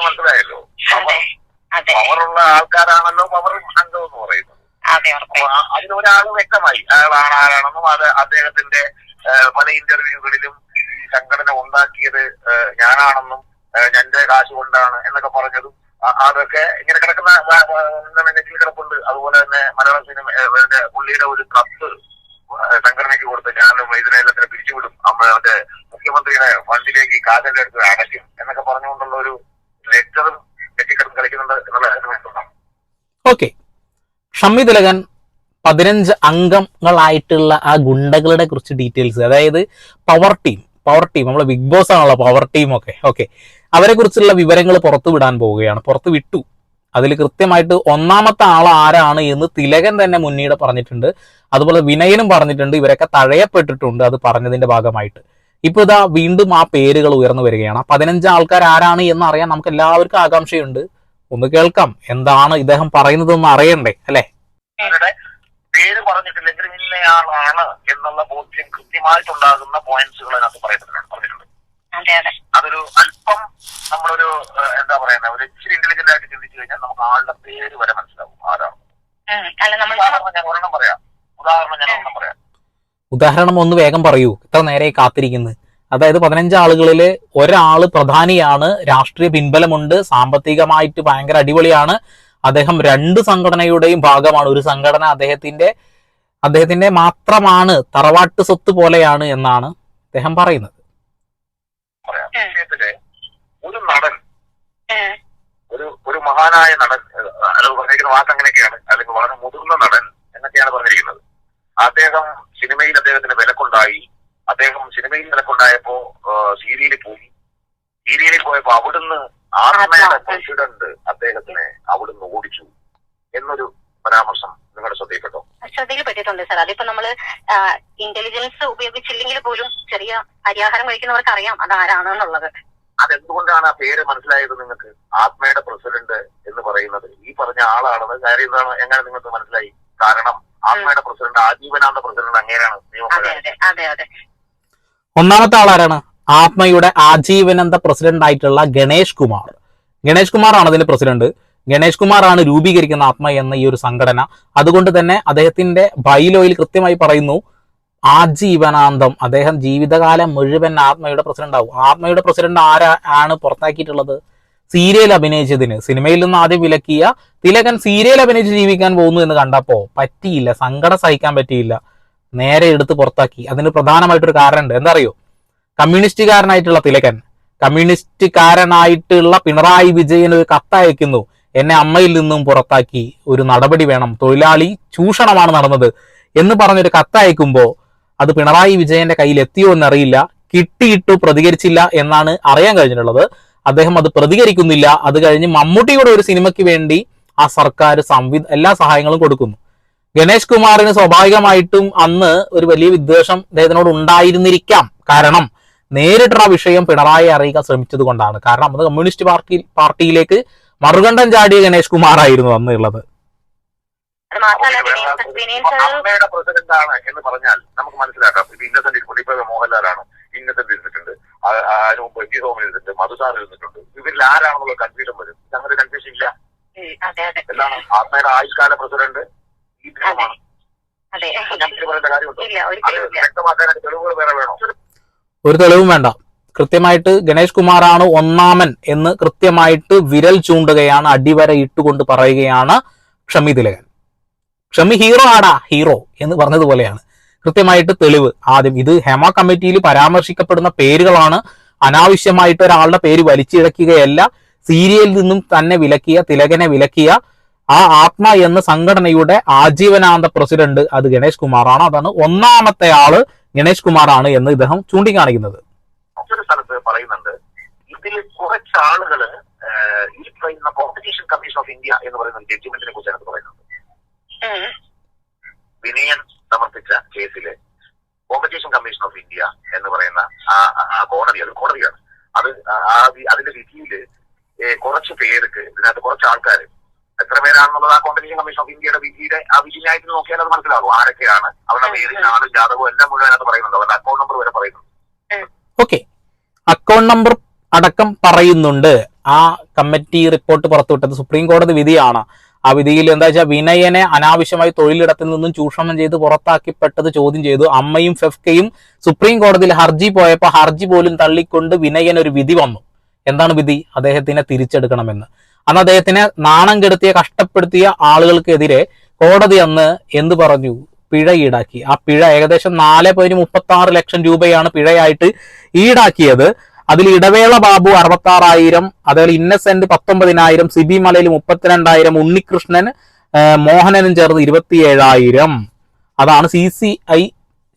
ആരാണെന്ന് മനസ്സിലായല്ലോ. പവറുള്ള ആൾക്കാരാണല്ലോ പവർ അംഗം എന്ന് പറയുന്നത്. അതെ ഒരാൾ വ്യക്തമായി. അയാളാണ് ആരാണെന്നും അത് അദ്ദേഹത്തിന്റെ പല ഇന്റർവ്യൂകളിലും ഈ സംഘടന ഉണ്ടാക്കിയത് ഞാനാണെന്നും എന്റെ കാശ് കൊണ്ടാണ് എന്നൊക്കെ പറഞ്ഞതും അതൊക്കെ ഇങ്ങനെ കിടക്കുന്ന നെറ്റിൽ കിടപ്പുണ്ട്. അതുപോലെ തന്നെ മലയാള സിനിമ പുള്ളിയുടെ ഒരു കത്ത് സംഘടനയ്ക്ക് കൊടുത്ത് ഞാൻ ഇതിനെല്ലാത്തിനെ പിരിച്ചുവിടും. അമ്മ മറ്റേ മുഖ്യമന്ത്രിയുടെ ഫണ്ടിലേക്ക് കാശെല്ലാം എടുത്ത് അടയ്ക്കും എന്നൊക്കെ പറഞ്ഞുകൊണ്ടുള്ള ഒരു ഓക്കെ. ഷമ്മി തിലകൻ പതിനഞ്ച് അംഗങ്ങളായിട്ടുള്ള ആ ഗുണ്ടകളുടെ കുറിച്ച് ഡീറ്റെയിൽസ് അതായത് പവർ ടീം പവർ ടീം നമ്മളെ ബിഗ് ബോസ് ആണല്ലോ പവർ ടീം ഒക്കെ. ഓക്കെ. അവരെ കുറിച്ചുള്ള വിവരങ്ങൾ പുറത്തു വിടാൻ പോവുകയാണ്. പുറത്ത് വിട്ടു. അതിൽ കൃത്യമായിട്ട് ഒന്നാമത്തെ ആൾ ആരാണ് എന്ന് തിലകൻ തന്നെ മുന്നീട് പറഞ്ഞിട്ടുണ്ട്. അതുപോലെ വിനയനും പറഞ്ഞിട്ടുണ്ട്. ഇവരൊക്കെ തഴയപ്പെട്ടിട്ടുണ്ട്. അത് പറഞ്ഞതിന്റെ ഭാഗമായിട്ട്. ഇപ്പൊ ഇതാ വീണ്ടും ആ പേരുകൾ ഉയർന്നു വരികയാണ്. പതിനഞ്ച് ആൾക്കാർ ആരാണ് എന്ന് അറിയാൻ നമുക്ക് എല്ലാവർക്കും ആകാംക്ഷയുണ്ട്. ഒന്ന് കേൾക്കാം. എന്താണ് ഇദ്ദേഹം പറയുന്നതെന്ന് അറിയണ്ടേ? അല്ലെ? പേര് പറഞ്ഞിട്ടില്ലെങ്കിൽ ഇന്നയാളാണ് എന്നുള്ള ബോധ്യം കൃത്യമായിട്ടുണ്ടാകുന്ന പോയിന്റ്സുകൾ അതിനകത്ത് പറയപ്പെട്ടിട്ടുണ്ട് പറഞ്ഞിട്ടുണ്ട്. അതെ അതെ. അതൊരു അല്പം നമ്മളൊരു എന്താ പറയുന്ന ഒരു ഇച്ചിരി ഇന്റലിജന്റ് ആയിട്ട് ചിന്തിച്ചു കഴിഞ്ഞാൽ നമുക്ക് ആളുടെ പേര് വരെ മനസ്സിലാവും ആരാണ്. അല്ല നമ്മൾ ഉദാഹരണം ഞാൻ ഒരെണ്ണം പറയാം. ഉദാഹരണം ഞാൻ ഒരെണ്ണം ഉദാഹരണം ഒന്ന് വേഗം പറയൂ. ഇത്ര നേരെ കാത്തിരിക്കുന്നു. അതായത് പതിനഞ്ച് ആളുകളിൽ ഒരാൾ പ്രധാനിയാണ് രാഷ്ട്രീയ പിൻബലമുണ്ട് സാമ്പത്തികമായിട്ട് ഭയങ്കര അടിപൊളിയാണ്. അദ്ദേഹം രണ്ട് സംഘടനയുടെയും ഭാഗമാണ്. ഒരു സംഘടന അദ്ദേഹത്തിന്റെ അദ്ദേഹത്തിന്റെ മാത്രമാണ് തറവാട്ട് സ്വത്ത് പോലെയാണ് എന്നാണ് അദ്ദേഹം പറയുന്നത്. ഒരു നടൻ. ഒരു ഒരു മഹാനായ നടൻ പറഞ്ഞിരിക്കുന്ന വാക്ക് അങ്ങനെയൊക്കെയാണ്. അല്ലെങ്കിൽ വളരെ മുതിർന്ന നടൻ എന്നൊക്കെയാണ് പറഞ്ഞിരിക്കുന്നത്. അദ്ദേഹം വിലക്കുണ്ടായി അദ്ദേഹം സിനിമയിൽ നിലക്കുണ്ടായപ്പോ സീരിയലിൽ പോയി. സീരിയലിൽ പോയപ്പോ അവിടുന്ന് ആത്മയുടെ ആത്മ. പ്രസിഡന്റ് അദ്ദേഹത്തിനെ അവിടുന്ന് ഓടിച്ചു എന്നൊരു പരാമർശം നിങ്ങളുടെ ശ്രദ്ധയിൽപ്പെട്ടോ? ശ്രദ്ധയിൽപ്പെട്ടിട്ടുണ്ട് സാർ. അതിപ്പോ നമ്മൾ ഇന്റലിജൻസ് ഉപയോഗിച്ചില്ലെങ്കിൽ പോലും ചെറിയ അരിയാഹാരം കഴിക്കുന്നവർക്ക് അറിയാം അത് ആരാണെന്നുള്ളത് അതെന്തുകൊണ്ടാണ് ആ പേര് മനസ്സിലായത് നിങ്ങൾക്ക്? ആത്മയുടെ പ്രസിഡന്റ് എന്ന് പറയുന്നത്. ഈ പറഞ്ഞ ആളാണെന്ന് കാര്യം എന്താണ്? എങ്ങനെ നിങ്ങൾക്ക് മനസ്സിലായി? കാരണം ആത്മയുടെ പ്രസിഡന്റ് ആജീവനാന്ത പ്രസിഡന്റ് അങ്ങേരാണ് അതെ അതെ അതെ അതെ. ഒന്നാമത്തെ ആളാരാണ്? ആത്മയുടെ ആജീവനന്ത പ്രസിഡന്റ് ആയിട്ടുള്ള ഗണേഷ് കുമാർ. ഗണേഷ് കുമാർ ആണ് അതിന്റെ പ്രസിഡന്റ്. ഗണേഷ് കുമാർ ആണ് രൂപീകരിക്കുന്ന ആത്മ എന്ന ഈ ഒരു സംഘടന. അതുകൊണ്ട് തന്നെ അദ്ദേഹത്തിന്റെ ബൈലോയിൽ കൃത്യമായി പറയുന്നു ആജീവനാന്തം അദ്ദേഹം ജീവിതകാലം മുഴുവൻ ആത്മയുടെ പ്രസിഡന്റ് ആവും ആത്മയുടെ പ്രസിഡന്റ് ആരാ ആണ് പുറത്താക്കിയിട്ടുള്ളത്? സീരിയൽ അഭിനയിച്ചതിന്. സിനിമയിൽ നിന്ന് ആദ്യം വിലക്കിയ തിലകൻ സീരിയൽ അഭിനയിച്ച് ജീവിക്കാൻ പോകുന്നു എന്ന് കണ്ടപ്പോ പറ്റിയില്ല സങ്കടം സഹിക്കാൻ പറ്റിയില്ല. നേരെ എടുത്ത് പുറത്താക്കി. അതിന് പ്രധാനമായിട്ടൊരു കാരണമുണ്ട്. എന്താ അറിയോ കമ്മ്യൂണിസ്റ്റുകാരനായിട്ടുള്ള തിലകൻ കമ്മ്യൂണിസ്റ്റുകാരനായിട്ടുള്ള പിണറായി വിജയൻ ഒരു കത്തയക്കുന്നു എന്നെ അമ്മയിൽ നിന്നും പുറത്താക്കി. ഒരു നടപടി വേണം. തൊഴിലാളി ചൂഷണമാണ് നടന്നത് എന്ന് പറഞ്ഞൊരു കത്തയക്കുമ്പോൾ അത് പിണറായി വിജയന്റെ കയ്യിൽ എത്തിയോ എന്നറിയില്ല. കിട്ടിയിട്ടു പ്രതികരിച്ചില്ല എന്നാണ് അറിയാൻ കഴിഞ്ഞിട്ടുള്ളത്. അദ്ദേഹം അത് പ്രതികരിക്കുന്നില്ല. അത് കഴിഞ്ഞ് മമ്മൂട്ടിയുടെ ഒരു സിനിമയ്ക്ക് വേണ്ടി ആ സർക്കാർ സംവി എല്ലാ സഹായങ്ങളും കൊടുക്കുന്നു. ഗണേഷ് കുമാറിന് സ്വാഭാവികമായിട്ടും അന്ന് ഒരു വലിയ വിദ്വേഷം അദ്ദേഹത്തിനോട് ഉണ്ടായിരുന്നിരിക്കാം. കാരണം നേരിട്ടുള്ള വിഷയം പിണറായി അറിയിക്കാൻ ശ്രമിച്ചത് കൊണ്ടാണ്. കാരണം അന്ന് കമ്മ്യൂണിസ്റ്റ് പാർട്ടി പാർട്ടിയിലേക്ക് മറുകണ്ഠം ചാടിയ ഗണേഷ് കുമാർ ആയിരുന്നു അന്ന് ഉള്ളത് അത് ആണ് എന്ന് പറഞ്ഞാൽ നമുക്ക് മനസ്സിലാക്കാം. ഇപ്പൊ ഇന്നസെന്റ് മോഹൻലാലാണ് ഇന്നസെന്റ് ഇരുന്നിട്ടുണ്ട്. ആ- ആ അതിന് മുമ്പ് എം ജി സോമൻ ഇരുന്നിട്ടുണ്ട് മധുസാർ ഇരുന്നിട്ടുണ്ട്. ഇവരിൽ ആരാണെന്നുള്ള കൺഫ്യൂഷൻ വരും. അങ്ങനെ കൺഫ്യൂഷൻ ഇല്ല. എല്ലാം ആത്മയുടെ ആയുഷ്കാല പ്രസിഡന്റ് ഒരു തെളിവും വേണ്ട. കൃത്യമായിട്ട് ഗണേഷ് കുമാറാണ് ഒന്നാമൻ എന്ന് കൃത്യമായിട്ട് വിരൽ ചൂണ്ടുകയാണ് അടിവര ഇട്ടുകൊണ്ട് പറയുകയാണ് ഷമി തിലകൻ. ഷമി ഹീറോ ആടാ ഹീറോ എന്ന് പറഞ്ഞതുപോലെയാണ്. കൃത്യമായിട്ട് തെളിവ്. ആദ്യം ഇത് ഹെമ കമ്മിറ്റിയിൽ പരാമർശിക്കപ്പെടുന്ന പേരുകളാണ് അനാവശ്യമായിട്ട് ഒരാളുടെ പേര് വലിച്ചിഴക്കുകയല്ല സീരിയലിൽ നിന്നും തന്നെ വിലക്കിയ തിലകനെ വിലക്കിയ ആ ആത്മ എന്ന സംഘടനയുടെ ആജീവനാന്ത പ്രസിഡന്റ് അത് ഗണേഷ് കുമാറാണ്. അതാണ് ഒന്നാമത്തെ ആൾ ഗണേഷ് കുമാറാണ് എന്ന് ഇദ്ദേഹം ചൂണ്ടിക്കാണിക്കുന്നത്. മറ്റൊരു സ്ഥലത്ത് പറയുന്നുണ്ട് ഇതിൽ കുറച്ച് ആളുകൾ ഏഹ്, ഈ പറയുന്ന കോമ്പറ്റീഷൻ കമ്മീഷൻ ഓഫ് ഇന്ത്യ എന്ന് പറയുന്ന ജഡ്ജ്മെന്റിനെ കുറിച്ച് അതിനകത്ത് പറയുന്നത് ഉം. വിനയൻ സമർപ്പിച്ച കേസിൽ കോമ്പറ്റീഷൻ കമ്മീഷൻ ഓഫ് ഇന്ത്യ എന്ന് പറയുന്ന ആ ആ- ആ കോടതി അത് കോടതിയാണ് അത് ആ- ആ വി- അതിന്റെ വിധിയിൽ ഏ, കുറച്ച് പേർക്ക് ഇതിനകത്ത് കുറച്ച് ആൾക്കാർ എത്ര പേരാണെന്നുള്ളത് ആ കോമ്പറ്റീഷൻ കമ്മീഷൻ ഓഫ് ഇന്ത്യയുടെ വിധിയുടെ ആ വിധിനായിട്ട് നോക്കിയാൽ അത് മനസ്സിലാകും ആരൊക്കെയാണ്. അവരുടെ പേര് ആളും ജാതകവും എല്ലാം മുഴുവൻ അതിനകത്ത് പറയുന്നുണ്ട്. അവരുടെ അക്കൗണ്ട് നമ്പർ വരെ പറയുന്നുണ്ട്. ഓക്കെ. അക്കൗണ്ട് നമ്പർ അടക്കം പറയുന്നുണ്ട്. ആ കമ്മിറ്റി റിപ്പോർട്ട് പുറത്തുവിട്ടത് സുപ്രീം കോടതി വിധിയാണ്. ആ വിധിയിൽ എന്താ വെച്ചാൽ വിനയനെ അനാവശ്യമായി തൊഴിലിടത്തിൽ നിന്നും ചൂഷണം ചെയ്ത് പുറത്താക്കിപ്പെട്ടത് ചോദ്യം ചെയ്തു. അമ്മയും ഫെഫ്കയും സുപ്രീം കോടതിയിൽ ഹർജി പോയപ്പോൾ ഹർജി പോലും തള്ളിക്കൊണ്ട് വിനയൻ ഒരു വിധി വന്നു. എന്താണ് വിധി? അദ്ദേഹത്തിനെ തിരിച്ചെടുക്കണമെന്ന്. അന്ന് അദ്ദേഹത്തിനെ നാണം കെടുത്തിയ കഷ്ടപ്പെടുത്തിയ ആളുകൾക്കെതിരെ കോടതി അന്ന് എന്ത് പറഞ്ഞു? പിഴ ഈടാക്കി. ആ പിഴ ഏകദേശം നാല് പോയിന്റ് മുപ്പത്തി ആറ് ലക്ഷം രൂപയാണ് പിഴയായിട്ട് ഈടാക്കിയത്. അതിൽ ഇടവേള ബാബു അറുപത്തി ആറായിരം അതേപോലെ ഇന്നസെന്റ് പത്തൊമ്പതിനായിരം സിബി മലയിൽ മുപ്പത്തിരണ്ടായിരം ഉണ്ണികൃഷ്ണൻ മോഹനനും ചേർന്ന് ഇരുപത്തിയേഴായിരം. അതാണ് സി സി ഐ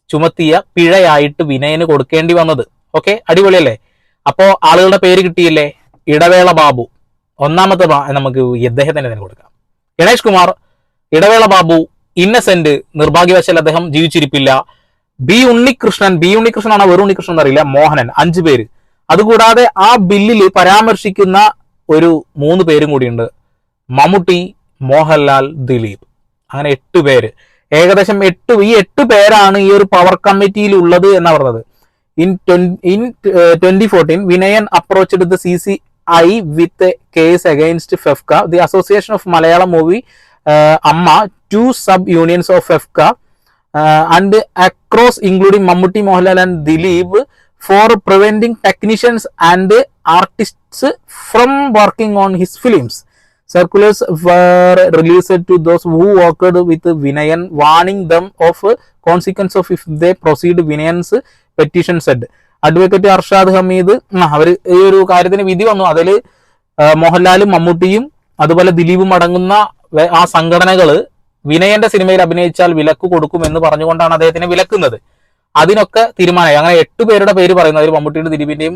ചുമത്തിയ പിഴയായിട്ട് വിനയന് കൊടുക്കേണ്ടി വന്നത്. ഓക്കെ? അടിപൊളിയല്ലേ? അപ്പോ ആളുകളുടെ പേര് കിട്ടിയില്ലേ? ഇടവേള ബാബു. ഒന്നാമത്തെ നമുക്ക് ഇദ്ദേഹത്തിന് തന്നെ കൊടുക്കാം. ഗണേഷ് കുമാർ ഇടവേള ബാബു ഇന്നസെന്റ് നിർഭാഗ്യവശാൽ അദ്ദേഹം ജീവിച്ചിരിപ്പില്ല. ബി ഉണ്ണികൃഷ്ണൻ ബി ഉണ്ണികൃഷ്ണനാണ് വെറു ഉണ്ണികൃഷ്ണൻ എന്നറിയില്ല മോഹനൻ അഞ്ചു പേര്. അതുകൂടാതെ ആ ബില്ലിൽ പരാമർശിക്കുന്ന ഒരു മൂന്ന് പേരും കൂടിയുണ്ട്. മമ്മൂട്ടി മോഹൻലാൽ ദിലീപ്. അങ്ങനെ എട്ട് പേര്. ഏകദേശം എട്ട് ഈ എട്ട് പേരാണ് ഈ ഒരു പവർ കമ്മിറ്റിയിൽ ഉള്ളത് എന്നാ പറഞ്ഞത്. In, 20, in uh, 2014, Vinayan approached the CCI with a case against FEFCA. The Association of Malayalam Movie uh, Amma, two sub-unions of FEFCA uh, and across including Mammootty, and Dilip for preventing technicians and artists from working on his films. Circulars were released to those who worked with Vinayan, warning them of consequence of if they proceed Vinayan's petition സെറ്റ് advocate Arshad Hameed അവർ ഈ ഒരു കാര്യത്തിന് വിധി വന്നു. അതിൽ മോഹൻലാലും മമ്മൂട്ടിയും അതുപോലെ ദിലീപും അടങ്ങുന്ന ആ സംഘടനകൾ വിനയന്റെ സിനിമയിൽ അഭിനയിച്ചാൽ വിലക്ക് കൊടുക്കും എന്ന് പറഞ്ഞുകൊണ്ടാണ് അദ്ദേഹത്തിനെ വിലക്കുന്നത്. അതിനൊക്കെ തീരുമാനമായി. അങ്ങനെ എട്ട് പേരുടെ പേര് പറയുന്നു. അതിൽ മമ്മൂട്ടിയുടെ ദിലീപിന്റെയും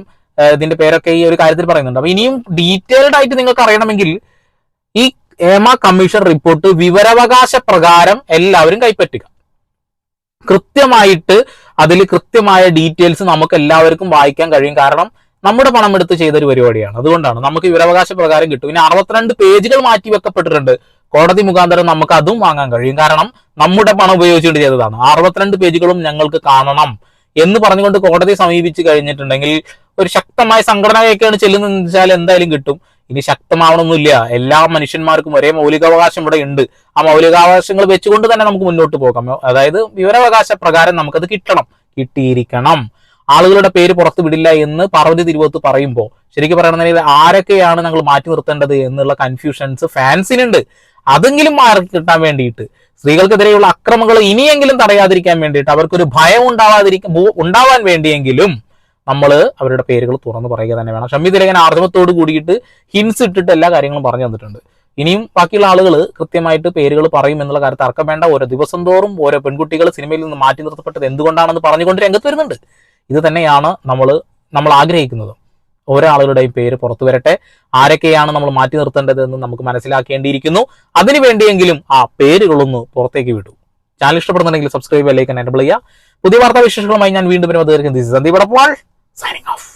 ഇതിന്റെ പേരൊക്കെ ഈ ഒരു കാര്യത്തിൽ പറയുന്നുണ്ട്. അപ്പൊ ഇനിയും ഡീറ്റെയിൽഡ് ആയിട്ട് നിങ്ങൾക്ക് അറിയണമെങ്കിൽ ഈ ഏമ കമ്മീഷൻ റിപ്പോർട്ട് വിവരാവകാശ പ്രകാരം എല്ലാവരും കൈപ്പറ്റുക. കൃത്യമായിട്ട് അതിൽ കൃത്യമായ ഡീറ്റെയിൽസ് നമുക്ക് എല്ലാവർക്കും വായിക്കാൻ കഴിയും. കാരണം നമ്മുടെ പണം എടുത്ത് ചെയ്തൊരു പരിപാടിയാണ്. അതുകൊണ്ടാണ് നമുക്ക് വിവരാവകാശ പ്രകാരം കിട്ടും. ഇനി അറുപത്തിരണ്ട് പേജുകൾ മാറ്റി വെക്കപ്പെട്ടിട്ടുണ്ട്. കോടതി മുഖാന്തരം നമുക്ക് അതും വാങ്ങാൻ കഴിയും. കാരണം നമ്മുടെ പണം ഉപയോഗിച്ചുകൊണ്ട് ചെയ്തതാണ്. അറുപത്തിരണ്ട് പേജുകളും ഞങ്ങൾക്ക് കാണണം എന്ന് പറഞ്ഞുകൊണ്ട് കോടതി സമീപിച്ചു കഴിഞ്ഞിട്ടുണ്ടെങ്കിൽ ഒരു ശക്തമായ സംഘടനയൊക്കെയാണ് ചെല്ലുന്നതെന്ന് വെച്ചാൽ എന്തായാലും കിട്ടും. ഇനി ശക്തമാവണമെന്നില്ല എല്ലാ മനുഷ്യന്മാർക്കും ഒരേ മൗലികാവകാശം ഇവിടെ ഉണ്ട്. ആ മൗലികാവകാശങ്ങൾ വെച്ചുകൊണ്ട് തന്നെ നമുക്ക് മുന്നോട്ട് പോകാം. അതായത് വിവരാവകാശ പ്രകാരം നമുക്കത് കിട്ടണം. കിട്ടിയിരിക്കണം. ആളുകളുടെ പേര് പുറത്തു വിടില്ല എന്ന് പാർവതി തിരുവോത്ത് പറയുമ്പോൾ ശരിക്കും പറയണമെങ്കിൽ ആരൊക്കെയാണ് ഞങ്ങൾ മാറ്റി നിർത്തേണ്ടത് എന്നുള്ള കൺഫ്യൂഷൻസ് ഫാൻസിനുണ്ട്. അതെങ്കിലും മാറി കിട്ടാൻ വേണ്ടിയിട്ട്. സ്ത്രീകൾക്കെതിരെയുള്ള അക്രമങ്ങൾ ഇനിയെങ്കിലും തടയാതിരിക്കാൻ വേണ്ടിയിട്ട് അവർക്കൊരു ഭയം ഉണ്ടാവാതിരിക്കാൻ ഉണ്ടാവാൻ വേണ്ടിയെങ്കിലും നമ്മൾ അവരുടെ പേരുകൾ തുറന്ന് പറയുക തന്നെ വേണം. ഷമ്മി തിലകൻ ആർജവത്തോട് കൂടിയിട്ട് ഹിൻസ് ഇട്ടിട്ട് എല്ലാ കാര്യങ്ങളും പറഞ്ഞു തന്നിട്ടുണ്ട്. ഇനിയും ബാക്കിയുള്ള ആളുകൾ കൃത്യമായിട്ട് പേരുകൾ പറയും എന്നുള്ള കാര്യത്തിൽ തർക്കം വേണ്ട. ഓരോ ദിവസം തോറും ഓരോ പെൺകുട്ടികൾ സിനിമയിൽ നിന്ന് മാറ്റി നിർത്തപ്പെട്ടത് എന്തുകൊണ്ടാണെന്ന് പറഞ്ഞുകൊണ്ട് രംഗത്ത് വരുന്നുണ്ട്. ഇത് തന്നെയാണ് നമ്മൾ നമ്മൾ ആഗ്രഹിക്കുന്നത്. ഓരോ ആളുകളുടെയും പേര് പുറത്തു വരട്ടെ. ആരൊക്കെയാണ് നമ്മൾ മാറ്റി നിർത്തേണ്ടത് എന്ന് നമുക്ക് മനസ്സിലാക്കേണ്ടിയിരിക്കുന്നു. അതിനു വേണ്ടിയെങ്കിലും ആ പേരുകളൊന്ന് പുറത്തേക്ക് വിടൂ. ചാനൽ ഇഷ്ടപ്പെടുന്നുണ്ടെങ്കിൽ സബ്സ്ക്രൈബ് ബെല്ലൈക്കൻ എനബിൾ ചെയ്യുക. പുതിയ വാർത്താ വിശേഷങ്ങളുമായി ഞാൻ വീണ്ടും വരുന്നത് സന്ദീപ് സൈനിങ് ഓഫ്